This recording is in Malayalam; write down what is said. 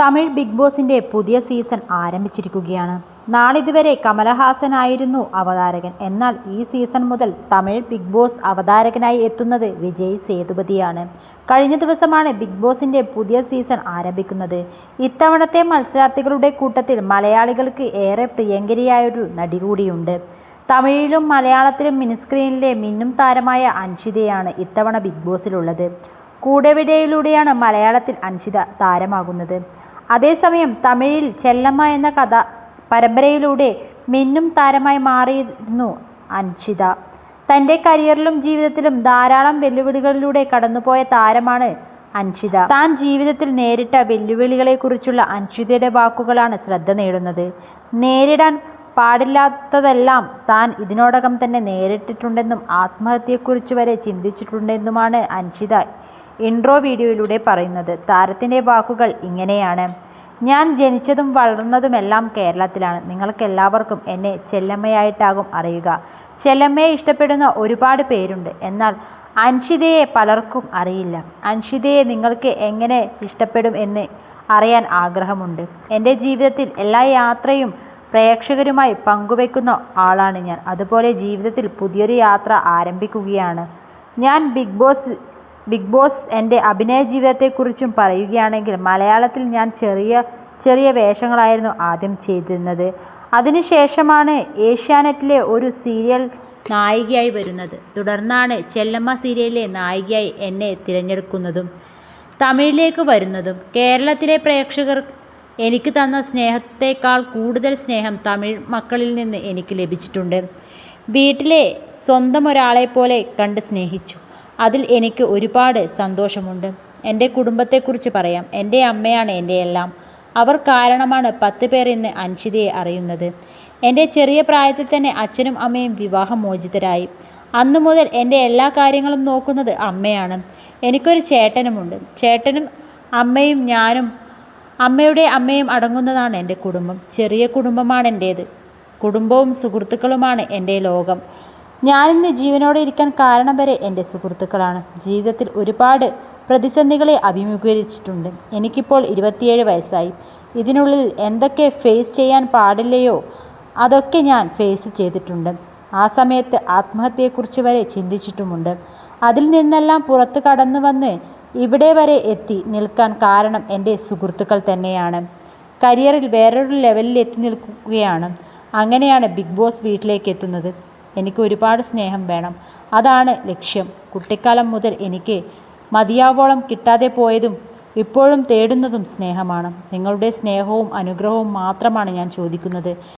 തമിഴ് ബിഗ് ബോസിന്റെ പുതിയ സീസൺ ആരംഭിച്ചിരിക്കുകയാണ്. നാളിതുവരെ കമലഹാസനായിരുന്നു അവതാരകൻ. എന്നാൽ ഈ സീസൺ മുതൽ തമിഴ് ബിഗ് ബോസ് അവതാരകനായി എത്തുന്നത് വിജയ് സേതുപതിയാണ്. കഴിഞ്ഞ ദിവസമാണ് ബിഗ് ബോസിന്റെ പുതിയ സീസൺ ആരംഭിക്കുന്നത്. ഇത്തവണത്തെ മത്സരാർത്ഥികളുടെ കൂട്ടത്തിൽ മലയാളികൾക്ക് ഏറെ പ്രിയങ്കരിയായൊരു നടി കൂടിയുണ്ട്. തമിഴിലും മലയാളത്തിലും മിനിസ്ക്രീനിലെ മിന്നും താരമായ അൻഷിതയാണ് ഇത്തവണ ബിഗ് ബോസിലുള്ളത്. കൂടെവിടയിലൂടെയാണ് മലയാളത്തിൽ അൻഷിത താരമാകുന്നത്. അതേസമയം തമിഴിൽ ചെല്ലമ്മ എന്ന കഥ പരമ്പരയിലൂടെ മിന്നും താരമായി മാറിയിരുന്നു അൻഷിത തന്റെ കരിയറിലും ജീവിതത്തിലും ധാരാളം വെല്ലുവിളികളിലൂടെ കടന്നുപോയ താരമാണ് അൻഷിത താൻ ജീവിതത്തിൽ നേരിട്ട വെല്ലുവിളികളെക്കുറിച്ചുള്ള അൻഷിതയുടെ വാക്കുകളാണ് ശ്രദ്ധ നേടുന്നത്. നേരിടാൻ പാടില്ലാത്തതെല്ലാം താൻ ഇതിനോടകം തന്നെ നേരിട്ടിട്ടുണ്ടെന്നും ആത്മഹത്യയെക്കുറിച്ച് വരെ ചിന്തിച്ചിട്ടുണ്ടെന്നുമാണ് അൻഷിത ഇൻട്രോ വീഡിയോയിലൂടെ പറയുന്നത്. താരത്തിന്റെ വാക്കുകൾ ഇങ്ങനെയാണ്. ഞാൻ ജനിച്ചതും വളർന്നതുമെല്ലാം കേരളത്തിലാണ്. നിങ്ങൾക്കെല്ലാവർക്കും എന്നെ ചെല്ലമ്മയായിട്ടാകും അറിയുക. ചെല്ലമ്മയെ ഇഷ്ടപ്പെടുന്ന ഒരുപാട് പേരുണ്ട്. എന്നാൽ അൻഷിതയെ പലർക്കും അറിയില്ല. അൻഷിതയെ നിങ്ങൾക്ക് എങ്ങനെ ഇഷ്ടപ്പെടും എന്ന് അറിയാൻ ആഗ്രഹമുണ്ട്. എന്റെ ജീവിതത്തിൽ എല്ലാ യാത്രയും പ്രേക്ഷകരുമായി പങ്കുവെക്കുന്ന ആളാണ് ഞാൻ. അതുപോലെ ജീവിതത്തിൽ പുതിയൊരു യാത്ര ആരംഭിക്കുകയാണ്. ഞാൻ ബിഗ് ബോസ് ബിഗ് ബോസ് എന്റെ അഭിനയ ജീവിതത്തെക്കുറിച്ചും പറയുകയാണെങ്കിൽ മലയാളത്തിൽ ഞാൻ ചെറിയ ചെറിയ വേഷങ്ങളായിരുന്നു ആദ്യം ചെയ്തിരുന്നത്. അതിനുശേഷമാണ് ഏഷ്യാനെറ്റിലെ ഒരു സീരിയൽ നായികയായി വരുന്നത്. തുടർന്നാണ് ചെല്ലമ്മ സീരിയലിലെ നായികയായി എന്നെ തിരഞ്ഞെടുക്കുന്നതും തമിഴിലേക്ക് വരുന്നതും. കേരളത്തിലെ പ്രേക്ഷകർ എനിക്ക് തന്ന സ്നേഹത്തേക്കാൾ കൂടുതൽ സ്നേഹം തമിഴ് മക്കളിൽ നിന്ന് എനിക്ക് ലഭിച്ചിട്ടുണ്ട്. വീട്ടിലെ സ്വന്തം പോലെ കണ്ട് സ്നേഹിച്ചു. അതിൽ എനിക്ക് ഒരുപാട് സന്തോഷമുണ്ട്. എന്റെ കുടുംബത്തെക്കുറിച്ച് പറയാം. എന്റെ അമ്മയാണ് എന്റെ എല്ലാം അവർ കാരണമാണ് പത്ത് പേർ ഇന്ന് അൻഷിതയെ അറിയുന്നത്. എന്റെ ചെറിയ പ്രായത്തിൽ തന്നെ അച്ഛനും അമ്മയും വിവാഹം വിവാഹമോചിതരായി അന്നു മുതൽ എന്റെ എല്ലാ കാര്യങ്ങളും നോക്കുന്നത് അമ്മയാണ്. എനിക്കൊരു ചേട്ടനുമുണ്ട്. ചേട്ടനും അമ്മയും ഞാനും അമ്മയുടെ അമ്മയും അടങ്ങുന്നതാണ് എന്റെ കുടുംബം. ചെറിയ കുടുംബമാണ് എന്റേത് കുടുംബവും സുഹൃത്തുക്കളുമാണ് എന്റെ ലോകം. ഞാനിന്ന് ജീവനോടെ ഇരിക്കാൻ കാരണം വരെ എന്റെ സുഹൃത്തുക്കളാണ്. ജീവിതത്തിൽ ഒരുപാട് പ്രതിസന്ധികളെ അഭിമുഖീകരിച്ചിട്ടുണ്ട്. എനിക്കിപ്പോൾ ഇരുപത്തിയേഴ് വയസ്സായി. ഇതിനുള്ളിൽ എന്തൊക്കെ ഫേസ് ചെയ്യാൻ പാടില്ലയോ അതൊക്കെ ഞാൻ ഫേസ് ചെയ്തിട്ടുണ്ട്. ആ സമയത്ത് ആത്മഹത്യയെക്കുറിച്ച് വരെ ചിന്തിച്ചിട്ടുമുണ്ട്. അതിൽ നിന്നെല്ലാം പുറത്ത് കടന്നു വന്ന് ഇവിടെ വരെ എത്തി നിൽക്കാൻ കാരണം എന്റെ സുഹൃത്തുക്കൾ തന്നെയാണ്. കരിയറിൽ വേറൊരു ലെവലിൽ എത്തി നിൽക്കുകയാണ്. അങ്ങനെയാണ് ബിഗ് ബോസ് വീട്ടിലേക്ക് എത്തുന്നത്. എനിക്ക് ഒരുപാട് സ്നേഹം വേണം. അതാണ് ലക്ഷ്യം. കുട്ടിക്കാലം മുതൽ എനിക്ക് മതിയാവോളം കിട്ടാതെ പോയതും ഇപ്പോഴും തേടുന്നതും സ്നേഹമാണ്. നിങ്ങളുടെ സ്നേഹവും അനുഗ്രഹവും മാത്രമാണ് ഞാൻ ചോദിക്കുന്നത്.